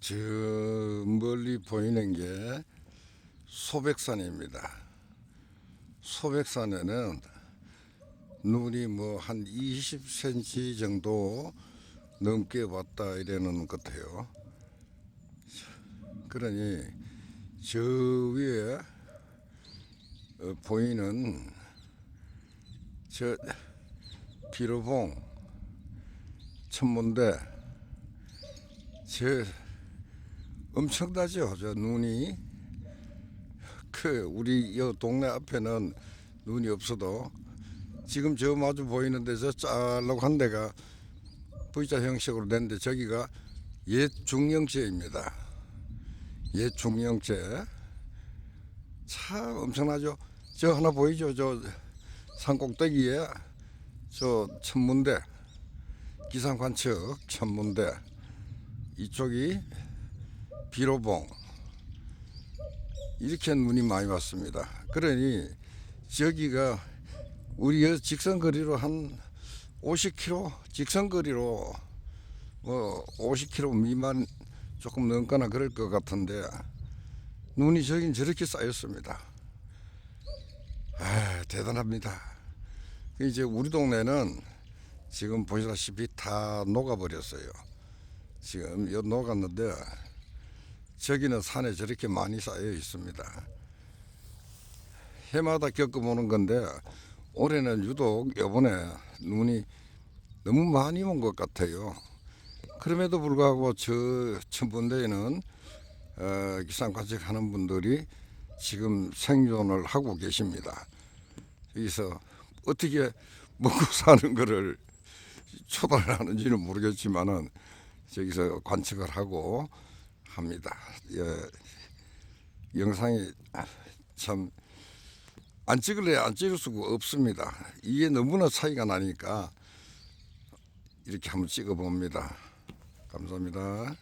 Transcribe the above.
저 멀리 보이는 게 소백산입니다. 소백산에는 눈이 뭐 한 20cm 정도 넘게 왔다 이래는 것 같아요. 그러니 저 위에 어, 보이는 저 비로봉 천문대 저 엄청나죠. 저 눈이. 그 우리 이 동네 앞에는 눈이 없어도 지금 저 마주 보이는데 저 짤록한 데가 V자 형식으로 됐는데 저기가 옛 중영제입니다. 옛 중영제. 참 엄청나죠. 저 하나 보이죠? 저 산꼭대기에 저 천문대 기상관측 천문대. 이쪽이 비로봉 이렇게 눈이 많이 왔습니다. 그러니 저기가 우리 여 직선 거리로 한 50km 직선 거리로 뭐 50km 미만 조금 넘거나 그럴 것 같은데 눈이 저긴 저렇게 쌓였습니다. 아 대단합니다. 이제 우리 동네는 지금 보시다시피 다 녹아버렸어요. 지금 요 녹았는데 저기는 산에 저렇게 많이 쌓여 있습니다. 해마다 겪어보는 건데 올해는 유독 이번에 눈이 너무 많이 온 것 같아요. 그럼에도 불구하고 저 천문대에는 어, 기상 관측하는 분들이 지금 생존을 하고 계십니다. 여기서 어떻게 먹고 사는 거를 초단을 하는지는 모르겠지만은 저기서 관측을 하고 합니다. 예, 영상이 참 안 찍을래 안 찍을 수가 없습니다. 이게 너무나 차이가 나니까 이렇게 한번 찍어 봅니다. 감사합니다.